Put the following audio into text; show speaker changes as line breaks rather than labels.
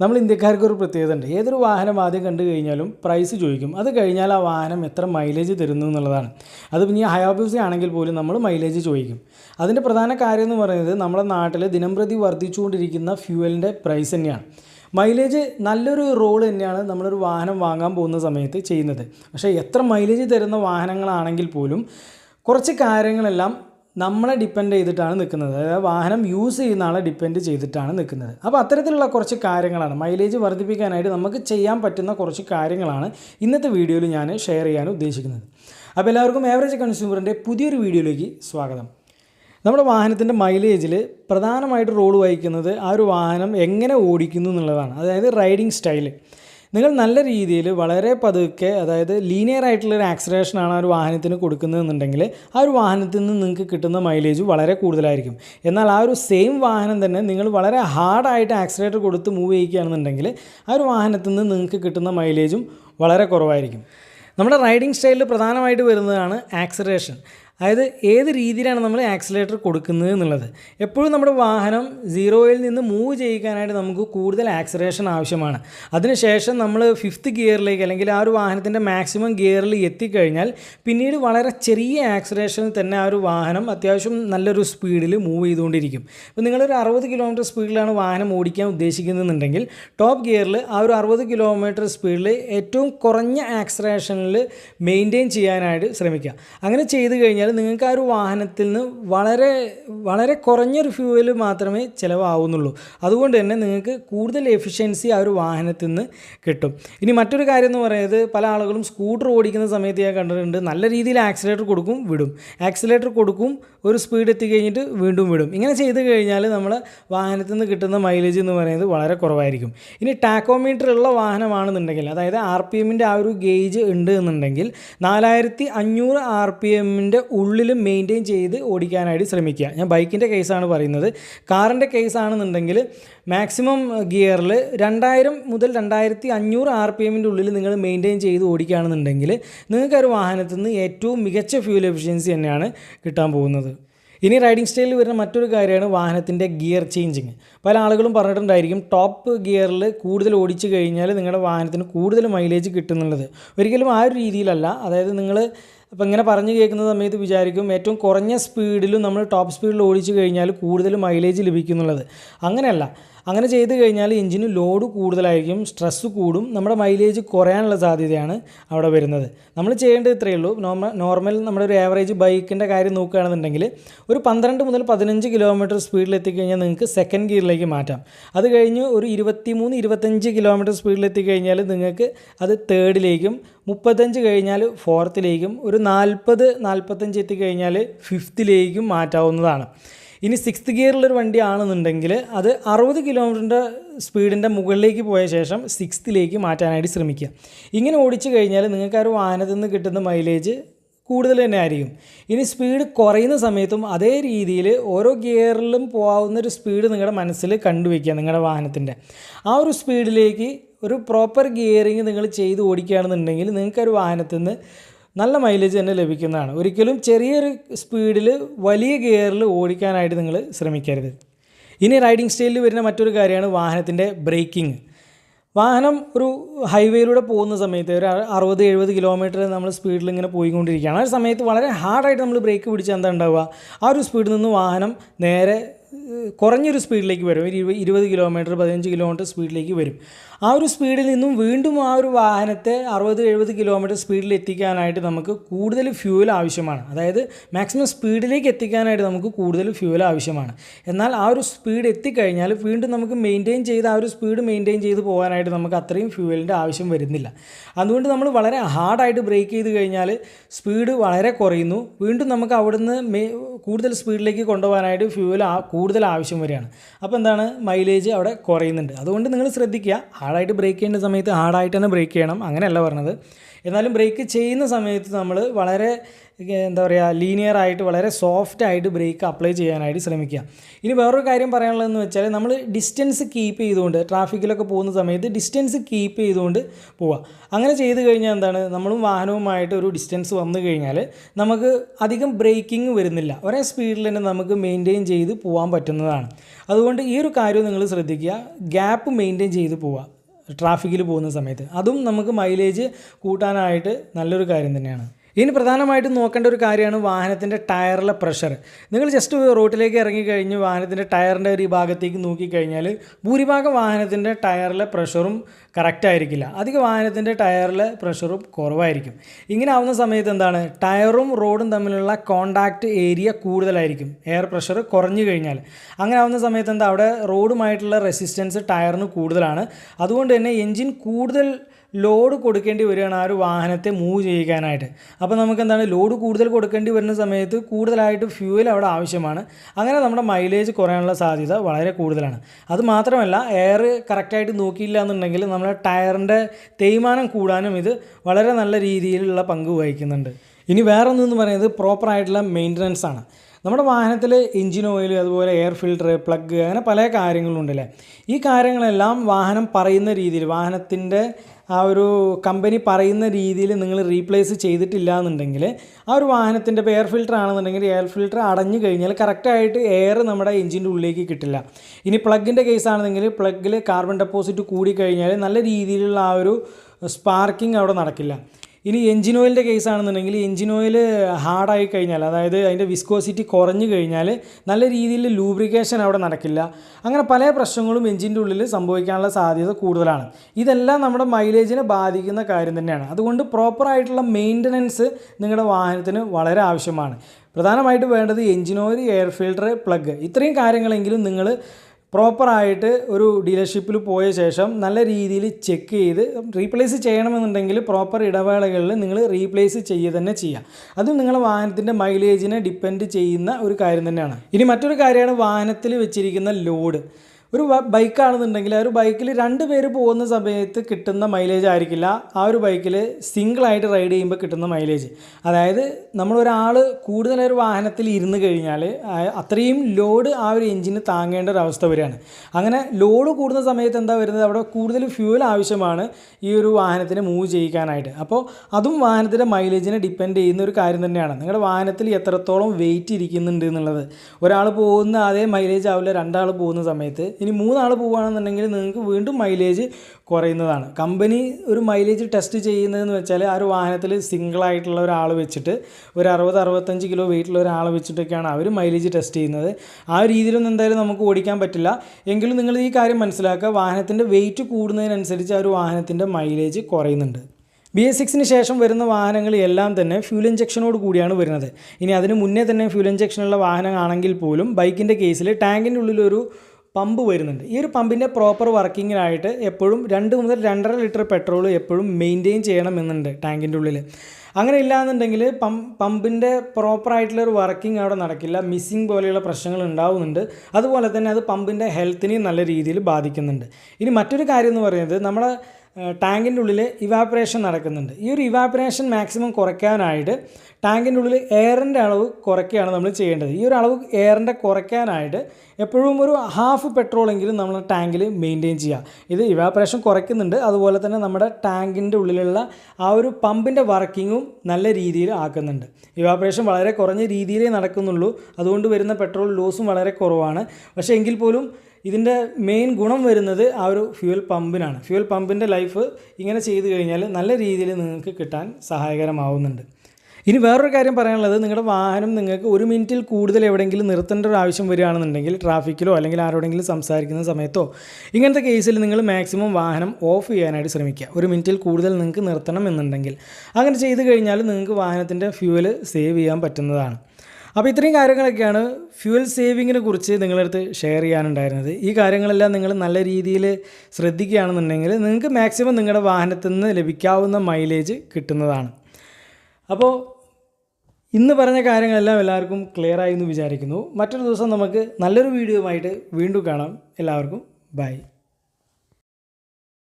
നമ്മൾ ഇന്ത്യക്കാർക്ക് ഒരു പ്രത്യേകത ഉണ്ട്. ഏതൊരു വാഹനം ആദ്യം കണ്ടു കഴിഞ്ഞാലും പ്രൈസ് ചോദിക്കും. അത് കഴിഞ്ഞാൽ ആ വാഹനം എത്ര മൈലേജ് തരുന്നു എന്നുള്ളതാണ്. അത് ഇനി ഹയാബൂസ ആണെങ്കിൽ പോലും നമ്മൾ മൈലേജ് ചോദിക്കും. അതിന്റെ പ്രധാന കാര്യം എന്ന് പറയുന്നത് നമ്മുടെ നാട്ടിൽ ദിനംപ്രതി വർദ്ധിച്ചുകൊണ്ടിരിക്കുന്ന ഫ്യൂവലിന്റെ പ്രൈസ് തന്നെയാണ്. മൈലേജ് നല്ലൊരു റോൾ തന്നെയാണ് നമ്മളൊരു വാഹനം വാങ്ങാൻ പോകുന്ന സമയത്ത് ചെയ്യുന്നത്. പക്ഷേ എത്ര മൈലേജ് തരുന്ന വാഹനങ്ങളാണെങ്കിൽ പോലും കുറച്ച് കാര്യങ്ങളെല്ലാം നമ്മളെ ഡിപ്പെൻഡ് ചെയ്തിട്ടാണ് നിൽക്കുന്നത്. അതായത് വാഹനം യൂസ് ചെയ്യുന്ന ആളെ ഡിപ്പെൻഡ് ചെയ്തിട്ടാണ് നിൽക്കുന്നത്. അപ്പോൾ അത്തരത്തിലുള്ള കുറച്ച് കാര്യങ്ങളാണ് മൈലേജ് വർദ്ധിപ്പിക്കാനായിട്ട് നമുക്ക് ചെയ്യാൻ പറ്റുന്ന കുറച്ച് കാര്യങ്ങളാണ് ഇന്നത്തെ വീഡിയോയിൽ ഞാൻ ഷെയർ ചെയ്യാൻ ഉദ്ദേശിക്കുന്നത്. അപ്പോൾ എല്ലാവർക്കും ആവറേജ് കൺസ്യൂമറിന്റെ പുതിയൊരു വീഡിയോയിലേക്ക് സ്വാഗതം. നമ്മുടെ വാഹനത്തിന്റെ മൈലേജിൽ പ്രധാനമായിട്ട് റോൾ വഹിക്കുന്നത് ആ ഒരു വാഹനം എങ്ങനെ ഓടിക്കുന്നു എന്നുള്ളതാണ്. അതായത് റൈഡിങ് സ്റ്റൈൽ നിങ്ങൾ നല്ല രീതിയിൽ വളരെ പതുക്കെ അതായത് ലീനിയർ ആയിട്ടുള്ളൊരു ആക്സലേഷനാണ് ആ ഒരു വാഹനത്തിന് കൊടുക്കുന്നതെന്നുണ്ടെങ്കിൽ ആ ഒരു വാഹനത്തിൽ നിന്ന് നിങ്ങൾക്ക് കിട്ടുന്ന മൈലേജ് വളരെ കൂടുതലായിരിക്കും. എന്നാൽ ആ ഒരു സെയിം വാഹനം തന്നെ നിങ്ങൾ വളരെ ഹാർഡായിട്ട് ആക്സിലേറ്റർ കൊടുത്ത് മൂവ് ചെയ്യിക്കുകയാണെന്നുണ്ടെങ്കിൽ ആ ഒരു വാഹനത്തിൽ നിന്ന് നിങ്ങൾക്ക് കിട്ടുന്ന മൈലേജും വളരെ കുറവായിരിക്കും. നമ്മുടെ റൈഡിംഗ് സ്റ്റൈലിൽ പ്രധാനമായിട്ട് വരുന്നതാണ് ആക്സലേഷൻ അതായത് ഏത് രീതിയിലാണ് നമ്മൾ ആക്സിലേറ്റർ കൊടുക്കുന്നത് എന്നുള്ളത്. എപ്പോഴും നമ്മുടെ വാഹനം സീറോയിൽ നിന്ന് മൂവ് ചെയ്യിക്കാനായിട്ട് നമുക്ക് കൂടുതൽ ആക്സിലേഷൻ ആവശ്യമാണ്. അതിനുശേഷം നമ്മൾ ഫിഫ്ത്ത് ഗിയറിലേക്ക് അല്ലെങ്കിൽ ആ ഒരു വാഹനത്തിന്റെ മാക്സിമം ഗിയറിൽ എത്തിക്കഴിഞ്ഞാൽ പിന്നീട് വളരെ ചെറിയ ആക്സിലേഷനിൽ തന്നെ ആ ഒരു വാഹനം അത്യാവശ്യം നല്ലൊരു സ്പീഡിൽ മൂവ് ചെയ്തുകൊണ്ടിരിക്കും. ഇപ്പോൾ നിങ്ങളൊരു അറുപത് കിലോമീറ്റർ സ്പീഡിലാണ് വാഹനം ഓടിക്കാൻ ഉദ്ദേശിക്കുന്നതെന്നുണ്ടെങ്കിൽ ടോപ്പ് ഗിയറിൽ ആ ഒരു അറുപത് കിലോമീറ്റർ സ്പീഡിൽ ഏറ്റവും കുറഞ്ഞ ആക്സിലേഷനിൽ മെയിന്റെയിൻ ചെയ്യാനായിട്ട് ശ്രമിക്കുക. അങ്ങനെ ചെയ്ത് കഴിഞ്ഞാൽ നിങ്ങൾക്ക് ആ ഒരു വാഹനത്തിൽ നിന്ന് വളരെ വളരെ കുറഞ്ഞൊരു ഫ്യൂവൽ മാത്രമേ ചിലവാകുന്നുള്ളൂ അതുകൊണ്ട് തന്നെ നിങ്ങൾക്ക് കൂടുതൽ എഫിഷ്യൻസി ആ ഒരു വാഹനത്തിൽ നിന്ന് കിട്ടും. ഇനി മറ്റൊരു കാര്യം എന്ന് പറയുന്നത് പല ആളുകളും സ്കൂട്ടർ ഓടിക്കുന്ന സമയത്ത് ഞാൻ കണ്ടിട്ടുണ്ട് നല്ല രീതിയിൽ ആക്സിലേറ്റർ കൊടുക്കും വിടും. ആക്സിലേറ്റർ കൊടുക്കും ഒരു സ്പീഡ് എത്തിക്കഴിഞ്ഞിട്ട് വീണ്ടും വിടും. ഇങ്ങനെ ചെയ്ത് കഴിഞ്ഞാൽ നമ്മൾ വാഹനത്തിൽ നിന്ന് കിട്ടുന്ന മൈലേജ് എന്ന് പറയുന്നത് വളരെ കുറവായിരിക്കും. ഇനി ടാക്കോമീറ്റർ ഉള്ള വാഹനമാണെന്നുണ്ടെങ്കിൽ അതായത് ആർ പി എമ്മിന്റെ ആ ഒരു ഗേജ് ഉണ്ട് എന്നുണ്ടെങ്കിൽ നാലായിരത്തി അഞ്ഞൂറ് ആർ പി എമ്മിന്റെ ഉള്ളിൽ മെയിന്റെയിൻ ചെയ്ത് ഓടിക്കാനായിട്ട് ശ്രമിക്കുക. ഞാൻ ബൈക്കിന്റെ കേസാണ് പറയുന്നത്. കാറിന്റെ കേസാണെന്നുണ്ടെങ്കിൽ മാക്സിമം ഗിയറിൽ രണ്ടായിരം മുതൽ രണ്ടായിരത്തി അഞ്ഞൂറ് ആർ പി എമ്മിന്റെ ഉള്ളിൽ നിങ്ങൾ മെയിന്റെയിൻ ചെയ്ത് ഓടിക്കുകയാണെന്നുണ്ടെങ്കിൽ നിങ്ങൾക്ക് ഒരു വാഹനത്തിൽ നിന്ന് ഏറ്റവും മികച്ച ഫ്യൂൽ എഫിഷ്യൻസി തന്നെയാണ് കിട്ടാൻ പോകുന്നത്. ഇനി റൈഡിംഗ് സ്റ്റൈലിൽ വരുന്ന മറ്റൊരു കാര്യമാണ് വാഹനത്തിന്റെ ഗിയർ ചേഞ്ചിങ് പല ആളുകളും പറഞ്ഞിട്ടുണ്ടായിരിക്കും ടോപ്പ് ഗിയറിൽ കൂടുതൽ ഓടിച്ചു കഴിഞ്ഞാൽ നിങ്ങളുടെ വാഹനത്തിന് കൂടുതൽ മൈലേജ് കിട്ടുന്നുള്ളത്. ഒരിക്കലും ആ ഒരു രീതിയിലല്ല. അതായത് നിങ്ങൾ അപ്പോൾ ഇങ്ങനെ പറഞ്ഞു കേൾക്കുന്ന സമയത്ത് വിചാരിക്കും ഏറ്റവും കുറഞ്ഞ സ്പീഡിലും നമ്മൾ ടോപ്പ് സ്പീഡിൽ ഓടിച്ചു കഴിഞ്ഞാൽ കൂടുതൽ മൈലേജ് ലഭിക്കുന്നുള്ളത്. അങ്ങനെയല്ല. അങ്ങനെ ചെയ്ത് കഴിഞ്ഞാൽ എഞ്ചിന് ലോഡ് കൂടുതലായിരിക്കും സ്ട്രെസ്സ് കൂടും നമ്മുടെ മൈലേജ് കുറയാനുള്ള സാധ്യതയാണ് അവിടെ വരുന്നത്. നമ്മൾ ചെയ്യേണ്ടത് ഇത്രയേ ഉള്ളൂ. നോർമൽ നോർമൽ നമ്മുടെ ഒരു ആവറേജ് ബൈക്കിന്റെ കാര്യം നോക്കുകയാണെന്നുണ്ടെങ്കിൽ ഒരു പന്ത്രണ്ട് മുതൽ പതിനഞ്ച് കിലോമീറ്റർ സ്പീഡിൽ എത്തിക്കഴിഞ്ഞാൽ നിങ്ങൾക്ക് സെക്കൻഡ് ഗിയറിലേക്ക് മാറ്റാം. അത് കഴിഞ്ഞ് ഒരു ഇരുപത്തി മൂന്ന് ഇരുപത്തഞ്ച് കിലോമീറ്റർ സ്പീഡിൽ എത്തിക്കഴിഞ്ഞാൽ നിങ്ങൾക്ക് അത് തേർഡിലേക്കും മുപ്പത്തഞ്ച് കഴിഞ്ഞാൽ ഫോർത്തിലേക്കും ഒരു നാൽപ്പത് നാൽപ്പത്തഞ്ച് എത്തിക്കഴിഞ്ഞാൽ ഫിഫ്ത്തിലേക്കും മാറ്റാവുന്നതാണ്. ഇനി സിക്സ്ത് ഗിയറിലൊരു വണ്ടി ആണെന്നുണ്ടെങ്കിൽ അത് അറുപത് കിലോമീറ്ററിന്റെ സ്പീഡിന്റെ മുകളിലേക്ക് പോയ ശേഷം സിക്സ്ത്തിലേക്ക് മാറ്റാനായിട്ട് ശ്രമിക്കുക. ഇങ്ങനെ ഓടിച്ചു കഴിഞ്ഞാൽ നിങ്ങൾക്ക് ആ ഒരു വാഹനത്തിൽ നിന്ന് കിട്ടുന്ന മൈലേജ് കൂടുതൽ തന്നെ ആയിരിക്കും. ഇനി സ്പീഡ് കുറയുന്ന സമയത്തും അതേ രീതിയിൽ ഓരോ ഗിയറിലും പോകാവുന്ന ഒരു സ്പീഡ് നിങ്ങളുടെ മനസ്സിൽ കണ്ടുവയ്ക്കുക നിങ്ങളുടെ വാഹനത്തിന്റെ. ആ ഒരു സ്പീഡിലേക്ക് ഒരു പ്രോപ്പർ ഗിയറിങ് നിങ്ങൾ ചെയ്ത് ഓടിക്കുകയാണെന്നുണ്ടെങ്കിൽ നിങ്ങൾക്ക് ഒരു വാഹനത്തിൽ നിന്ന് നല്ല മൈലേജ് തന്നെ ലഭിക്കുന്നതാണ്. ഒരിക്കലും ചെറിയൊരു സ്പീഡിൽ വലിയ ഗിയറിൽ ഓടിക്കാനായിട്ട് നിങ്ങൾ ശ്രമിക്കരുത്. ഇനി റൈഡിംഗ് സ്റ്റൈലിൽ വരുന്ന മറ്റൊരു കാര്യമാണ് വാഹനത്തിന്റെ ബ്രേക്കിംഗ് വാഹനം ഒരു ഹൈവേയിലൂടെ പോകുന്ന സമയത്ത് ഒരു അറുപത് എഴുപത് കിലോമീറ്റർ നമ്മൾ സ്പീഡിൽ ഇങ്ങനെ പോയിക്കൊണ്ടിരിക്കുകയാണ്. ആ സമയത്ത് വളരെ ഹാർഡായിട്ട് നമ്മൾ ബ്രേക്ക് പിടിച്ചാൽ എന്താ ഉണ്ടാവുക? ആ ഒരു സ്പീഡിൽ നിന്ന് വാഹനം നേരെ കുറഞ്ഞൊരു സ്പീഡിലേക്ക് വരും. ഒരു ഇരുപത് കിലോമീറ്റർ പതിനഞ്ച് കിലോമീറ്റർ സ്പീഡിലേക്ക് വരും. ആ ഒരു സ്പീഡിൽ നിന്നും വീണ്ടും ആ ഒരു വാഹനത്തെ അറുപത് എഴുപത് കിലോമീറ്റർ സ്പീഡിൽ എത്തിക്കാനായിട്ട് നമുക്ക് കൂടുതൽ ഫ്യൂവൽ ആവശ്യമാണ്. അതായത് മാക്സിമം സ്പീഡിലേക്ക് എത്തിക്കാനായിട്ട് നമുക്ക് കൂടുതൽ ഫ്യൂവൽ ആവശ്യമാണ്. എന്നാൽ ആ ഒരു സ്പീഡ് എത്തിക്കഴിഞ്ഞാൽ വീണ്ടും നമുക്ക് മെയിന്റെയിൻ ചെയ്ത് ആ ഒരു സ്പീഡ് മെയിന്റെയിൻ ചെയ്ത് പോകാനായിട്ട് നമുക്ക് അത്രയും ഫ്യൂവലിന്റെ ആവശ്യം വരുന്നില്ല. അതുകൊണ്ട് നമ്മൾ വളരെ ഹാർഡായിട്ട് ബ്രേക്ക് ചെയ്ത് കഴിഞ്ഞാൽ സ്പീഡ് വളരെ കുറയുന്നു. വീണ്ടും നമുക്ക് അവിടുന്ന് കൂടുതൽ സ്പീഡിലേക്ക് കൊണ്ടുപോകാനായിട്ട് ഫ്യൂവൽ ആ കൂടുതൽ ആവശ്യം വരികയാണ്. അപ്പോൾ എന്താണ്? മൈലേജ് അവിടെ കുറയുന്നുണ്ട്. അതുകൊണ്ട് നിങ്ങൾ ശ്രദ്ധിക്കുക. ഹാർഡായിട്ട് ബ്രേക്ക് ചെയ്യേണ്ട സമയത്ത് ഹാർഡായിട്ട് തന്നെ ബ്രേക്ക് ചെയ്യണം. അങ്ങനെയല്ല പറഞ്ഞത്. എന്നാലും ബ്രേക്ക് ചെയ്യുന്ന സമയത്ത് നമ്മൾ വളരെ എന്താ പറയുക ലീനിയർ ആയിട്ട് വളരെ സോഫ്റ്റ് ആയിട്ട് ബ്രേക്ക് അപ്ലൈ ചെയ്യാനായിട്ട് ശ്രമിക്കുക. ഇനി വേറൊരു കാര്യം പറയാനുള്ളതെന്ന് വെച്ചാൽ നമ്മൾ ഡിസ്റ്റൻസ് കീപ്പ് ചെയ്തുകൊണ്ട് ട്രാഫിക്കിലൊക്കെ പോകുന്ന സമയത്ത് ഡിസ്റ്റൻസ് കീപ്പ് ചെയ്തുകൊണ്ട് പോവുക. അങ്ങനെ ചെയ്ത് കഴിഞ്ഞാൽ എന്താണ് നമ്മളും വാഹനവുമായിട്ട് ഒരു ഡിസ്റ്റൻസ് വന്നു കഴിഞ്ഞാൽ നമുക്ക് അധികം ബ്രേക്കിംഗ് വരുന്നില്ല. ഒരേ സ്പീഡിൽ തന്നെ നമുക്ക് മെയിന്റെയിൻ ചെയ്ത് പോകാൻ പറ്റുന്നതാണ്. അതുകൊണ്ട് ഈ ഒരു കാര്യം നിങ്ങൾ ശ്രദ്ധിക്കുക. ഗ്യാപ്പ് മെയിന്റെയിൻ ചെയ്ത് പോവുക. ട്രാഫിക്കിൽ പോകുന്ന സമയത്ത്. അതും നമുക്ക് മൈലേജ് കൂട്ടാനായിട്ട് നല്ലൊരു കാര്യം തന്നെയാണ്. ഇനി പ്രധാനമായിട്ടും നോക്കേണ്ട ഒരു കാര്യമാണ് വാഹനത്തിന്റെ ടയറിലെ പ്രഷർ നിങ്ങൾ ജസ്റ്റ് റോട്ടിലേക്ക് ഇറങ്ങിക്കഴിഞ്ഞ് വാഹനത്തിന്റെ ടയറിന്റെ ഒരു ഭാഗത്തേക്ക് നോക്കിക്കഴിഞ്ഞാൽ ഭൂരിഭാഗം വാഹനത്തിന്റെ ടയറിലെ പ്രഷറും കറക്റ്റ് ആയിരിക്കില്ല. അധിക വാഹനത്തിന്റെ ടയറിലെ പ്രഷറും കുറവായിരിക്കും. ഇങ്ങനെ ആവുന്ന സമയത്ത് എന്താണ്? ടയറും റോഡും തമ്മിലുള്ള കോണ്ടാക്റ്റ് ഏരിയ കൂടുതലായിരിക്കും. എയർ പ്രഷർ കുറഞ്ഞു കഴിഞ്ഞാൽ. അങ്ങനെ ആവുന്ന സമയത്ത് എന്താ? അവിടെ റോഡുമായിട്ടുള്ള റെസിസ്റ്റൻസ് ടയറിന് കൂടുതലാണ്. അതുകൊണ്ട് തന്നെ എൻജിൻ കൂടുതൽ ലോഡ് കൊടുക്കേണ്ടി വരികയാണ് ആ ഒരു വാഹനത്തെ മൂവ് ചെയ്യിക്കാനായിട്ട്. അപ്പോൾ നമുക്ക് എന്താണ് ലോഡ് കൂടുതൽ കൊടുക്കേണ്ടി വരുന്ന സമയത്ത് കൂടുതലായിട്ട് ഫ്യൂവൽ അവിടെ ആവശ്യമാണ്. അങ്ങനെ നമ്മുടെ മൈലേജ് കുറയാനുള്ള സാധ്യത വളരെ കൂടുതലാണ്. അത് മാത്രമല്ല എയർ കറക്റ്റായിട്ട് നോക്കിയില്ല എന്നുണ്ടെങ്കിൽ നമ്മുടെ ടയറിന്റെ തേയ്മാനം കൂടാനും ഇത് വളരെ നല്ല രീതിയിലുള്ള പങ്ക് വഹിക്കുന്നുണ്ട്. ഇനി വേറെ ഒന്നെന്ന് പറയുന്നത് പ്രോപ്പറായിട്ടുള്ള മെയിന്റനൻസ് ആണ്. നമ്മുടെ വാഹനത്തിൽ എഞ്ചിൻ ഓയിൽ അതുപോലെ എയർ ഫിൽട്ടർ പ്ലഗ് അങ്ങനെ പല കാര്യങ്ങളും ഉണ്ടല്ലേ ഈ കാര്യങ്ങളെല്ലാം വാഹനം പറയുന്ന രീതിയിൽ വാഹനത്തിന്റെ ആ ഒരു കമ്പനി പറയുന്ന രീതിയിൽ നിങ്ങൾ റീപ്ലേസ് ചെയ്തിട്ടില്ല എന്നുണ്ടെങ്കിൽ ആ ഒരു വാഹനത്തിന്റെ എയർ ഫിൽറ്റർ ആണെന്നുണ്ടെങ്കിൽ എയർ ഫിൽറ്റർ അടഞ്ഞു കഴിഞ്ഞാൽ കറക്റ്റായിട്ട് എയർ നമ്മുടെ എഞ്ചിന്റെ ഉള്ളിലേക്ക് കിട്ടില്ല. ഇനി പ്ലഗിന്റെ കേസ് പ്ലഗിൽ കാർബൺ ഡെപ്പോസിറ്റ് കൂടിക്കഴിഞ്ഞാൽ നല്ല രീതിയിലുള്ള ആ ഒരു സ്പാർക്കിംഗ് അവിടെ നടക്കില്ല. ഇനി എഞ്ചിൻ ഓയിലിന്റെ കേസാണെന്നുണ്ടെങ്കിൽ എഞ്ചിൻ ഓയിൽ ഹാർഡായി കഴിഞ്ഞാൽ അതായത് അതിന്റെ വിസ്കോസിറ്റി കുറഞ്ഞു കഴിഞ്ഞാൽ നല്ല രീതിയിൽ ലൂബ്രിക്കേഷൻ അവിടെ നടക്കില്ല. അങ്ങനെ പല പ്രശ്നങ്ങളും എഞ്ചിന്റെ ഉള്ളിൽ സംഭവിക്കാനുള്ള സാധ്യത കൂടുതലാണ്. ഇതെല്ലാം നമ്മുടെ മൈലേജിനെ ബാധിക്കുന്ന കാര്യം തന്നെയാണ്. അതുകൊണ്ട് പ്രോപ്പറായിട്ടുള്ള മെയിന്റനൻസ് നിങ്ങളുടെ വാഹനത്തിന് വളരെ ആവശ്യമാണ്. പ്രധാനമായിട്ട് വേണ്ടത് engine oil air filter plug ഇത്രയും കാര്യങ്ങളെങ്കിലും നിങ്ങൾ പ്രോപ്പറായിട്ട് ഒരു ഡീലർഷിപ്പിൽ പോയ ശേഷം നല്ല രീതിയിൽ ചെക്ക് ചെയ്ത് റീപ്ലേസ് ചെയ്യണമെന്നുണ്ടെങ്കിൽ പ്രോപ്പർ ഇടവേളകളിൽ നിങ്ങൾ റീപ്ലേസ് ചെയ്യുക തന്നെ ചെയ്യുക. അതും നിങ്ങളുടെ വാഹനത്തിന്റെ മൈലേജിനെ ഡിപ്പെൻഡ് ചെയ്യുന്ന ഒരു കാര്യം തന്നെയാണ്. ഇനി മറ്റൊരു കാര്യമാണ് വാഹനത്തിൽ വെച്ചിരിക്കുന്ന ലോഡ്. ഒരു ബൈക്കാണെന്നുണ്ടെങ്കിൽ ആ ഒരു ബൈക്കിൽ രണ്ട് പേര് പോകുന്ന സമയത്ത് കിട്ടുന്ന മൈലേജ് ആയിരിക്കില്ല. ആ ഒരു ബൈക്കിൽ സിംഗിളായിട്ട് റൈഡ് ചെയ്യുമ്പോൾ കിട്ടുന്ന മൈലേജ് അതായത് നമ്മളൊരാൾ കൂടുതലൊരു വാഹനത്തിൽ ഇരുന്ന് കഴിഞ്ഞാൽ അത്രയും ലോഡ് ആ ഒരു എഞ്ചിന് താങ്ങേണ്ട ഒരു അവസ്ഥ വരികയാണ്. അങ്ങനെ ലോഡ് കൂടുന്ന സമയത്ത് എന്താ വരുന്നത്? അവിടെ കൂടുതൽ ഫ്യൂവൽ ആവശ്യമാണ് ഈ ഒരു വാഹനത്തിന് മൂവ് ചെയ്യിക്കാനായിട്ട്. അപ്പോൾ അതും വാഹനത്തിന്റെ മൈലേജിനെ ഡിപ്പെൻഡ് ചെയ്യുന്ന ഒരു കാര്യം തന്നെയാണ്. നിങ്ങളുടെ വാഹനത്തിൽ എത്രത്തോളം വെയിറ്റ് ഇരിക്കുന്നുണ്ട് എന്നുള്ളത്. ഒരാൾ പോകുന്ന അതേ മൈലേജ് ആവില്ല രണ്ടാൾ പോകുന്ന സമയത്ത് ഇനി മൂന്നാൾ പോവുകയാണെന്നുണ്ടെങ്കിൽ നിങ്ങൾക്ക് വീണ്ടും മൈലേജ് കുറയുന്നതാണ്. കമ്പനി ഒരു മൈലേജ് ടെസ്റ്റ് ചെയ്യുന്നതെന്ന് വെച്ചാൽ ആ ഒരു വാഹനത്തിൽ സിംഗിളായിട്ടുള്ള ഒരാൾ വെച്ചിട്ട് ഒരു അറുപത് അറുപത്തഞ്ച് കിലോ വെയിറ്റുള്ള ഒരാൾ വെച്ചിട്ടൊക്കെയാണ് അവർ മൈലേജ് ടെസ്റ്റ് ചെയ്യുന്നത്. ആ രീതിയിലൊന്നും എന്തായാലും നമുക്ക് ഓടിക്കാൻ പറ്റില്ല. എങ്കിലും നിങ്ങൾ ഈ കാര്യം മനസ്സിലാക്കുക വാഹനത്തിന്റെ വെയിറ്റ് കൂടുന്നതിനനുസരിച്ച് ആ ഒരു വാഹനത്തിന്റെ മൈലേജ് കുറയുന്നുണ്ട്. ബി എസ് സിക്സിന് ശേഷം വരുന്ന വാഹനങ്ങൾ എല്ലാം തന്നെ ഫ്യൂൽ ഇഞ്ചക്ഷനോട് കൂടിയാണ് വരുന്നത്. ഇനി അതിന് മുന്നേ തന്നെ ഫ്യൂൽ ഇഞ്ചക്ഷനുള്ള വാഹനമാണെങ്കിൽ പോലും ബൈക്കിന്റെ കേസിൽ ടാങ്കിന്റെ ഉള്ളിലൊരു പമ്പ് വരുന്നുണ്ട്. ഈ ഒരു പമ്പിന്റെ പ്രോപ്പർ വർക്കിങ്ങിനായിട്ട് എപ്പോഴും രണ്ട് മുതൽ രണ്ടര ലിറ്റർ പെട്രോൾ എപ്പോഴും മെയിന്റെയിൻ ചെയ്യണമെന്നുണ്ട് ടാങ്കിന്റെ ഉള്ളിൽ അങ്ങനെ ഇല്ലാന്നുണ്ടെങ്കിൽ പം പമ്പിന്റെ പ്രോപ്പറായിട്ടുള്ള ഒരു വർക്കിംഗ് അവിടെ നടക്കില്ല. മിസ്സിങ് പോലെയുള്ള പ്രശ്നങ്ങൾ ഉണ്ടാവുന്നുണ്ട്. അതുപോലെ തന്നെ അത് പമ്പിന്റെ ഹെൽത്തിനെയും നല്ല രീതിയിൽ ബാധിക്കുന്നുണ്ട്. ഇനി മറ്റൊരു കാര്യം എന്ന് പറയുന്നത് നമ്മുടെ ടാങ്കിന്റെ ഉള്ളിൽ ഇവാപ്പറേഷൻ നടക്കുന്നുണ്ട്. ഈ ഒരു ഇവാപ്പറേഷൻ മാക്സിമം കുറയ്ക്കാനായിട്ട് ടാങ്കിന്റെ ഉള്ളിൽ എയറിന്റെ അളവ് കുറയ്ക്കുകയാണ് നമ്മൾ ചെയ്യേണ്ടത്. ഈ ഒരു അളവ് എയറിന്റെ കുറയ്ക്കാനായിട്ട് എപ്പോഴും ഒരു ഹാഫ് പെട്രോളെങ്കിലും നമ്മൾ ടാങ്കിൽ മെയിന്റെയിൻ ചെയ്യുക. ഇത് ഇവാപ്പറേഷൻ കുറയ്ക്കുന്നുണ്ട്. അതുപോലെ തന്നെ നമ്മുടെ ടാങ്കിന്റെ ഉള്ളിലുള്ള ആ ഒരു പമ്പിന്റെ വർക്കിങ്ങും നല്ല രീതിയിൽ ആക്കുന്നുണ്ട്. ഇവാപ്പറേഷൻ വളരെ കുറഞ്ഞ രീതിയിലേ നടക്കുന്നുള്ളൂ. അതുകൊണ്ട് വരുന്ന പെട്രോൾ ലോസും വളരെ കുറവാണ്. പക്ഷേ എങ്കിൽ പോലും ഇതിന്റെ മെയിൻ ഗുണം വരുന്നത് ആ ഒരു ഫ്യൂൽ പമ്പിനാണ് ഫ്യൂൽ പമ്പിന്റെ ലൈഫ് ഇങ്ങനെ ചെയ്തു കഴിഞ്ഞാൽ നല്ല രീതിയിൽ നിങ്ങൾക്ക് കിട്ടാൻ സഹായകരമാവുന്നുണ്ട്. ഇനി വേറൊരു കാര്യം പറയാനുള്ളത് നിങ്ങളുടെ വാഹനം നിങ്ങൾക്ക് ഒരു മിനിറ്റിൽ കൂടുതൽ എവിടെയെങ്കിലും നിർത്തേണ്ട ഒരു ആവശ്യം വരികയാണെന്നുണ്ടെങ്കിൽ ട്രാഫിക്കിലോ അല്ലെങ്കിൽ ആരോടെങ്കിലും സംസാരിക്കുന്ന സമയത്തോ ഇങ്ങനത്തെ കേസിൽ നിങ്ങൾ മാക്സിമം വാഹനം ഓഫ് ചെയ്യാനായിട്ട് ശ്രമിക്കുക. ഒരു മിനിറ്റിൽ കൂടുതൽ നിങ്ങൾക്ക് നിർത്തണം എന്നുണ്ടെങ്കിൽ. അങ്ങനെ ചെയ്തു കഴിഞ്ഞാൽ നിങ്ങൾക്ക് വാഹനത്തിന്റെ ഫ്യൂവൽ സേവ് ചെയ്യാൻ പറ്റുന്നതാണ്. അപ്പോൾ ഇത്രയും കാര്യങ്ങളൊക്കെയാണ് ഫ്യൂൽ സേവിങ്ങിനെ കുറിച്ച് നിങ്ങളടുത്ത് ഷെയർ ചെയ്യാനുണ്ടായിരുന്നത്. ഈ കാര്യങ്ങളെല്ലാം നിങ്ങൾ നല്ല രീതിയിൽ ശ്രദ്ധിക്കുകയാണെന്നുണ്ടെങ്കിൽ നിങ്ങൾക്ക് മാക്സിമം നിങ്ങളുടെ വാഹനത്തിൽ നിന്ന് ലഭിക്കാവുന്ന മൈലേജ് കിട്ടുന്നതാണ്. അപ്പോൾ ഇന്ന് പറഞ്ഞ കാര്യങ്ങളെല്ലാം എല്ലാവർക്കും ക്ലിയർ ആയി എന്ന് വിചാരിക്കുന്നു. മറ്റൊരു ദിവസം നമുക്ക് നല്ലൊരു വീഡിയോയുമായിട്ട് വീണ്ടും കാണാം. എല്ലാവർക്കും ബൈ